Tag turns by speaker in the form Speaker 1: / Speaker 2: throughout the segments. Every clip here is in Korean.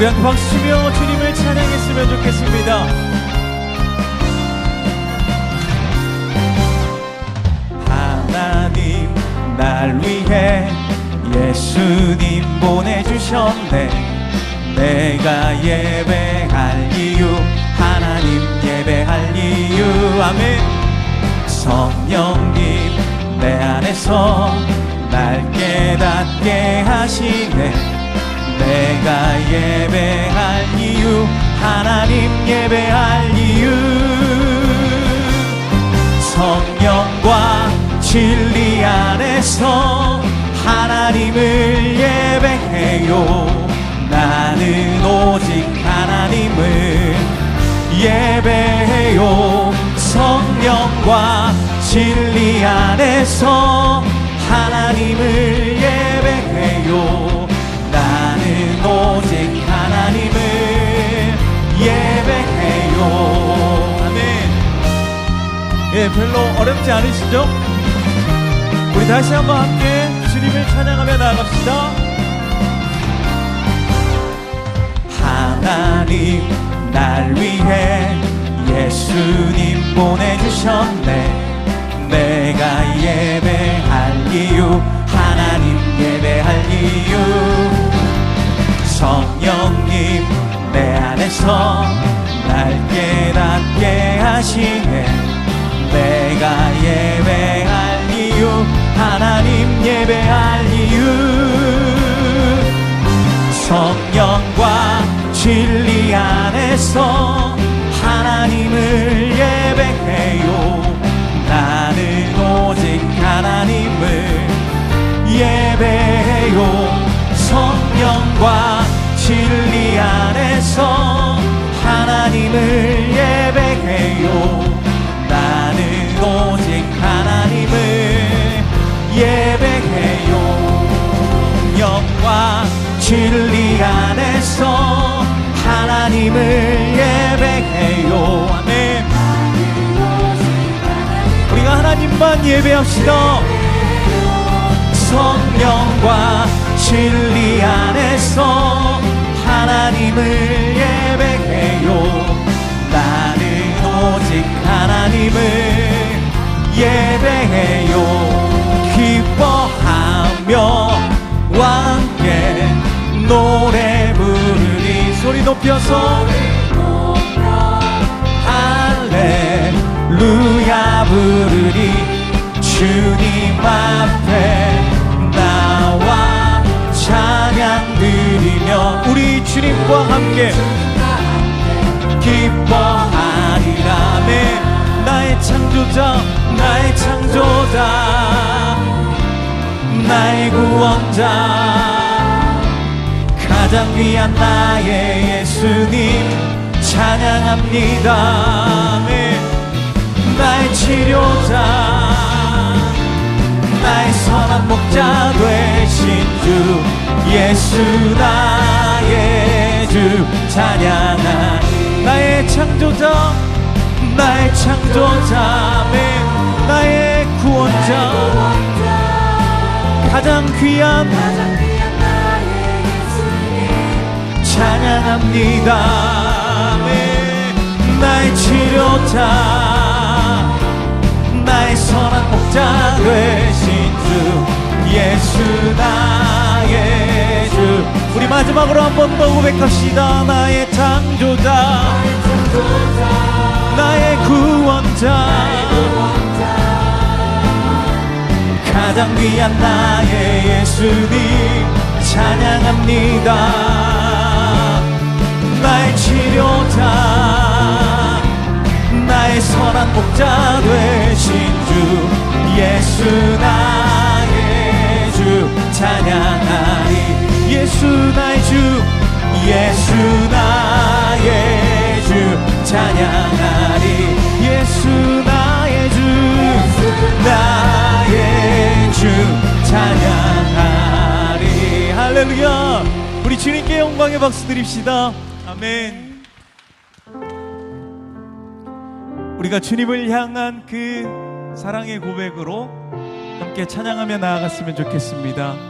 Speaker 1: 우리 함께 박수치며 주님을 찬양했으면 좋겠습니다. 하나님 날 위해 예수님 보내주셨네. 내가 예배할 이유 하나님 예배할 이유. 아멘. 성령님 내 안에서 날 깨닫게 하시네 내가 예배할 이유 하나님 예배할 이유. 성령과 진리 안에서 하나님을 예, 별로 어렵지 않으시죠? 우리 다시 한번 함께 주님을 찬양하며 나아갑시다. 하나님 날 위해 예수님 보내주셨네 내가 예배할 이유 하나님 예배할 이유 성령님 내 안에서 날 깨닫게 하시네 내가 예배할 이유 하나님 예배할 이유. 성령과 진리 안에서 하나님만 예배합시다. 성령과 진리 안에서 하나님을 예배해요. 나는 오직 하나님을 예배해요 함께. 기뻐하리라 네. 나의 창조자 나의 창조자. 나의 구원자. 가장 귀한 나의 예수님 찬양합니다. 아멘. 나의 치료자. 나의 선한 목자 되신 주 예수 나의 주 찬양하 나의 창조자 나의 창조자 아멘. 나의 구원자 가장 귀한 찬양합니다 아멘. 나의 치료자 나의 선한 목자 되신 주 예수 나의 주 우리 마지막으로 한 번 더 고백합시다. 나의 창조자. 나의 구원자. 가장 귀한 나의 예수님 찬양합니다. 나의 치료자 우리 주님께 영광의 박수 드립시다. 아멘. 우리가 주님을 향한 그 사랑의 고백으로 함께 찬양하며 나아갔으면 좋겠습니다.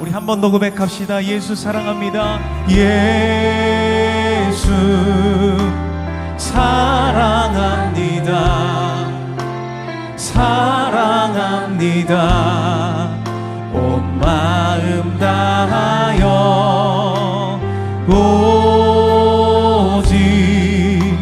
Speaker 1: 우리 한 번 더 고백합시다. 예수 사랑합니다. 예수 사랑합니다. 사랑합니다. 온 마음 다하여 오직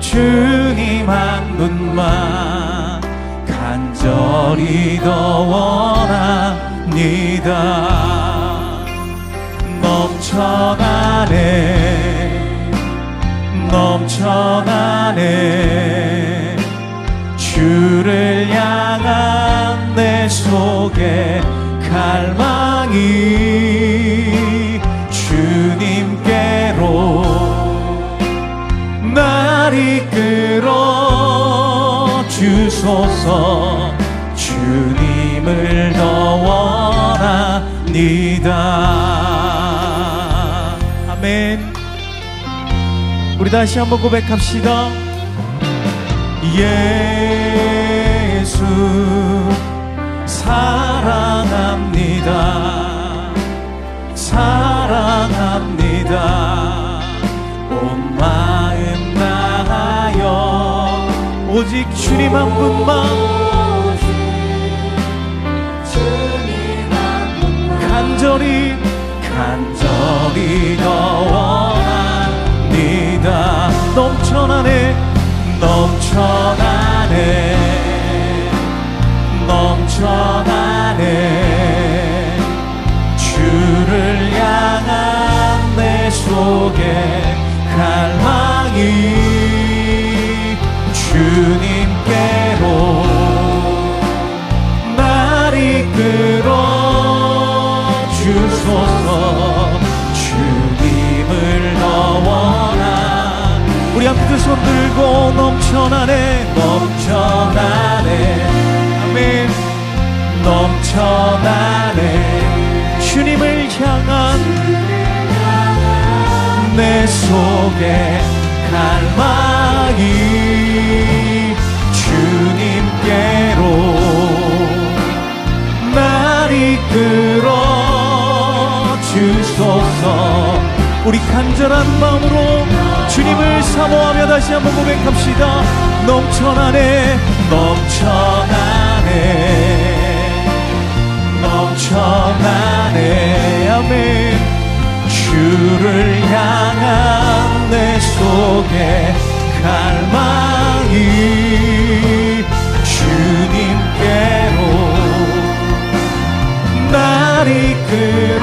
Speaker 1: 주님 한 분만 간절히 더 원 합니다. 넘쳐나네, 넘쳐나네. 주를 향한 내 속에 갈망이 주님께로 날 이끌어 주소서 주님을 더 원합니다. 아멘. 우리 다시 한번 고백합시다. 예수 사랑합니다. 사랑합니다. 온 마음 다하여 오직 주님 한 분만 간절히 간절히 더 원합니다. 넘쳐나네 넘쳐나네 넘쳐나네. 주를 향한 내 속에 우리 함께 손 들고 넘쳐나네. 넘쳐나네. 아멘. 넘쳐나네. 주님을 향한 내 속에 갈망이 주님께로 날 이끌어 주소서. 우리 간절한 마음으로 주님을 사모하며 다시 한번 고백합시다. 넘쳐나네 넘쳐나네 넘쳐나네. 아멘. 주를 향한 내 속에 갈망이 주님께로 날 이끌어